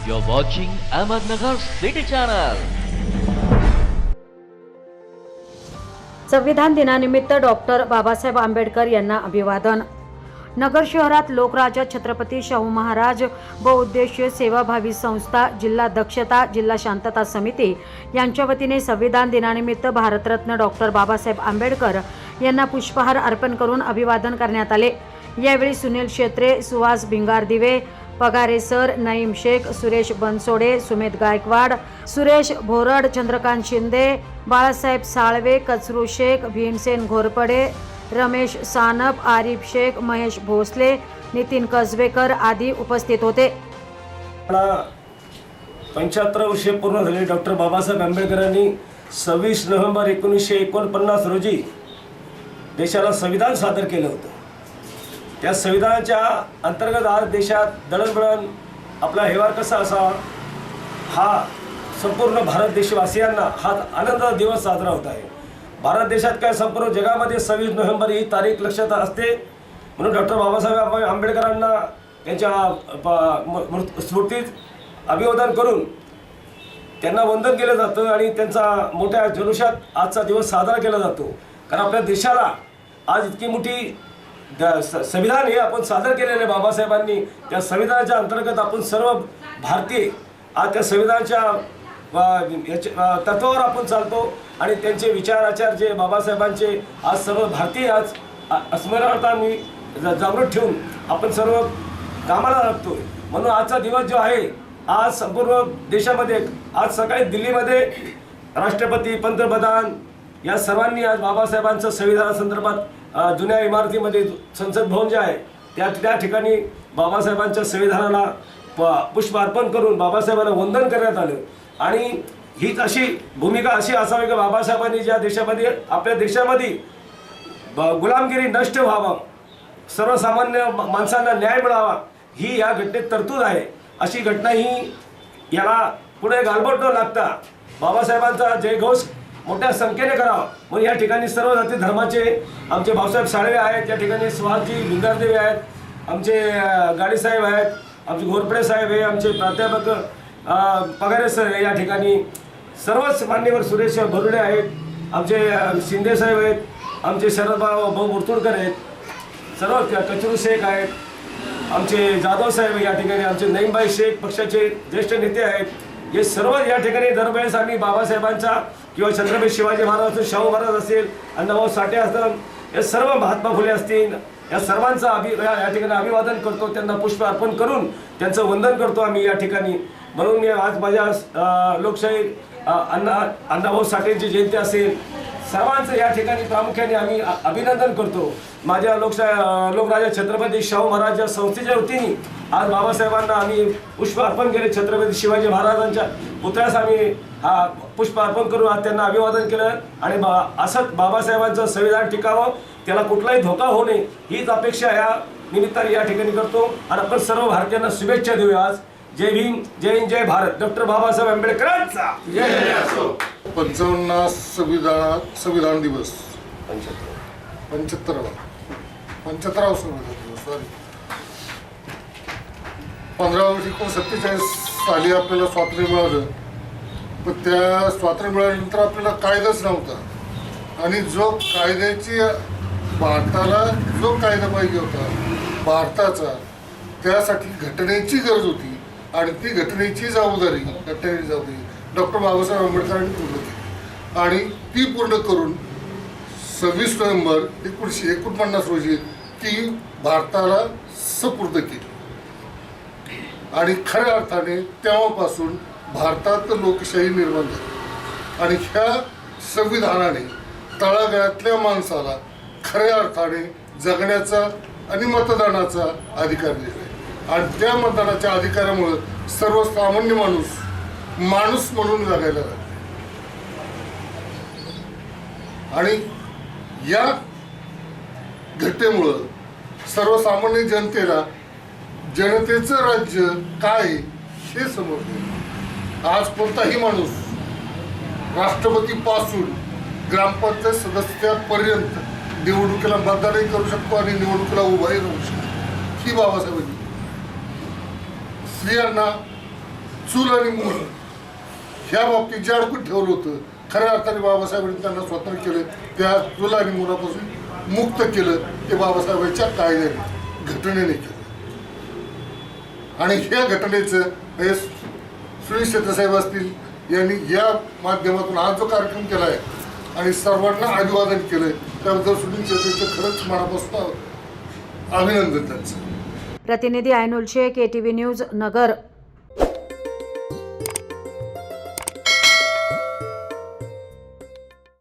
You're watching Ahmednagar City Channel. संविधान दिनानिमित्त doctor Babasaheb Ambedkar यांना अभिवादन नगर शहरात लोकराजा छत्रपती शाहू महाराज बहुउद्देशीय सेवाभावी संस्था जिल्हा दक्षता जिल्हा शांतता समिती यांच्या वतीने संविधान दिनानिमित्त भारतरत्न डॉक्टर बाबासाहेब आंबेडकर यांना पुष्पहार अर्पण करून अभिवादन करण्यात आले यावेळी सुनील शेत्रे सुहास भिंगार दिवे पगारे सर नईम शेख सुरेश बनसोडे सुमेध गायकवाड सुरेश भोरड चंद्रकांत शिंदे बाळासाहेब साळवे कचरू शेख भीमसेन घोरपडे रमेश सानप आरिफ शेख महेश भोसले नितीन कसबेकर आदी उपस्थित होते. पंच्याहत्तर वर्षे पूर्ण झाले डॉक्टर बाबासाहेब आंबेडकरांनी सव्वीस नोव्हेंबर एकोणीसशे एकोणपन्नास रोजी देशाला संविधान सादर केलं होतं. त्या संविधानाच्या अंतर्गत आज देशात दळणवळण आपला व्यवहार कसा असावा हा संपूर्ण भारत देशवासियांना हा आनंदाचा दिवस साजरा होत आहे. भारत देशात काय संपूर्ण जगामध्ये सव्वीस नोव्हेंबर ही तारीख लक्षात असते? म्हणून डॉक्टर बाबासाहेब आंबे- आंबेडकरांना त्यांच्या प- स्मृतीत अभिवादन करून त्यांना वंदन केलं जातं आणि त्यांचा मोठ्या जनुषात आजचा दिवस साजरा केला जातो. कारण आपल्या देशाला आज इतकी मोठी संविधान हे आपण सादर केलेले बाबासाहेबांनी. त्या संविधानाच्या अंतर्गत आपण सर्व भारतीय आज त्या संविधानाच्या तत्वावर आपण चालतो आणि त्यांचे विचार आचार जे बाबासाहेबांचे आज सर्व भारतीय आज अ- स्मरणार्थ जागृत ठेवून आपण सर्व कामाला लागतो म्हणून आजचा दिवस जो आहे आज संपूर्ण देशामध्ये आज सकाळी दिल्लीमध्ये राष्ट्रपती पंतप्रधान या सर्वांनी आज बाबासाहेबांचं संविधानासंदर्भात जुन्या इमारतीमध्ये संसद भवन जे आहे त्या त्या ठिकाणी बाबासाहेबांच्या संविधानाला प- पुष्प अर्पण करून बाबासाहेबांना वंदन करण्यात आलं. आणि हीच अशी भूमिका अशी असावी की बाबासाहेबांनी ज्या देशामध्ये आपल्या देशामध्ये ब- गुलामगिरी नष्ट व्हावं सर्वसामान्य माणसांना न्याय मिळावा ही या घटनेत तरतूद आहे. अशी घटना ही याला पुढे गालबोट न लागता बाबासाहेबांचा जयघोष मोठ्या संख्येने करावं. म्हणून या ठिकाणी सर्व जाती धर्माचे आमचे भाऊसाहेब साळवे आहेत या ठिकाणी सुहासजी भिंगारदेवे आहेत आमचे गाडीसाहेब आहेत आमचे घोरपडे साहेब आहे आमचे प्राध्यापक पगारे सर आहे या ठिकाणी सर्वच मान्यवर सुरेश भरुडे आहेत आमचे शिंदे साहेब आहेत आमचे शरदभाऊ भाऊ मुरतुडकर आहेत सर्व कचरू शेख आहेत आमचे जाधव साहेब या ठिकाणी आमचे नईमबाई शेख पक्षाचे ज्येष्ठ नेते आहेत हे सर्व या ठिकाणी दरवेळेस आम्ही बाबासाहेबांचा किंवा छत्रपती शिवाजी महाराज असतील शाहू महाराज असेल अण्णाभाऊ साठे असतात हे सर्व महात्मा फुले असतील या सर्वांचं अभि या या ठिकाणी अभिवादन करतो त्यांना पुष्प अर्पण करून त्यांचं वंदन करतो आम्ही या ठिकाणी. म्हणून मी आज माझ्या अं, लोकशाही अण्णा अण्णाभाऊ साठेंची जयंती असेल सर्वांचं या ठिकाणी प्रामुख्याने आम्ही अभिनंदन करतो. माझ्या लोकशा लोकराजा छत्रपती शाहू महाराज या संस्थेच्या वतीने आज बाबासाहेबांना आम्ही पुष्प अर्पण केले. छत्रपती शिवाजी महाराजांच्या पुतळ्यास आम्ही हा पुष्प अर्पण करून आज त्यांना अभिवादन केलं आणि बा असंच बाबासाहेबांचं संविधान टिकावं त्याला कुठलाही धोका होऊ नये हीच अपेक्षा या निमित्ताने या ठिकाणी करतो. आणि आपण सर्व भारतीयांना शुभेच्छा देऊया आज. जय भीम जय हिंद जय भारत. डॉक्टर बाबासाहेब आंबेडकरांचा. पंचावन्न संविधान संविधान दिवस. पंच्याहत्तरावा. पंच्याहत्तरावा संविधान दिवस सॉरी पंधरा वर्ष एकोणीस सत्तेचाळीस साली आपल्याला स्वातंत्र्य मिळालं. पण त्या स्वातंत्र्य मिळाल्यानंतर आपल्याला कायदाच नव्हता. आणि जो कायद्याची भारताला जो कायदा पाहिजे होता भारताचा त्यासाठी घटनेची गरज होती. आणि ती घटनेची जबाबदारी घटनेची जबाबदारी. डॉक्टर बाबासाहेब आंबेडकरांनी पूर्ण केली. आणि ती पूर्ण करून सव्वीस नोव्हेंबर एकोणीसशे एकोणपन्नास रोजी ती भारताला सपूर्द केली. आणि खऱ्या अर्थाने तेव्हापासून भारतात लोकशाही निर्माण झाली. आणि ह्या संविधानाने तळागाळातल्या माणसाला खऱ्या अर्थाने जगण्याचा आणि मतदानाचा अधिकार दिला. आणि त्या मतदानाच्या अधिकारामुळं सर्वसामान्य माणूस माणूस म्हणून जगायला लागले. आणि या घटनेमुळं सर्वसामान्य जनतेला जनतेचं राज्य काय हे समजले आज कोणताही माणूस राष्ट्रपतीपासून ग्रामपंचायत सदस्यापर्यंत निवडणुकीला मतदानही करू शकतो आणि निवडणुकीला उभाही राहू शकतो. ही बाबासाहेबांनी. स्त्रियांना चूल आणि मूल ह्या बाबतीत जे अडकून ठेवलं होतं खऱ्या अर्थाने बाबासाहेबांनी त्यांना स्वतंत्र केलं त्या चूल मुलापासून मुक्त केलं ते बाबासाहेबांच्या कायद्याने घटनेने केलं. आणि ह्या घटनेचं हे सुनील शेट्टीसाहेब असतील यांनी या माध्यमातून आज जो कार्यक्रम केला आहे आणि सर्वांना अभिवादन केलं त्याबद्दल सुनील शेट्टीचं खरंच मनापासून अभिनंदन त्यांचं. प्रतिनिधी Ainul Shaikh A T V news Nagar.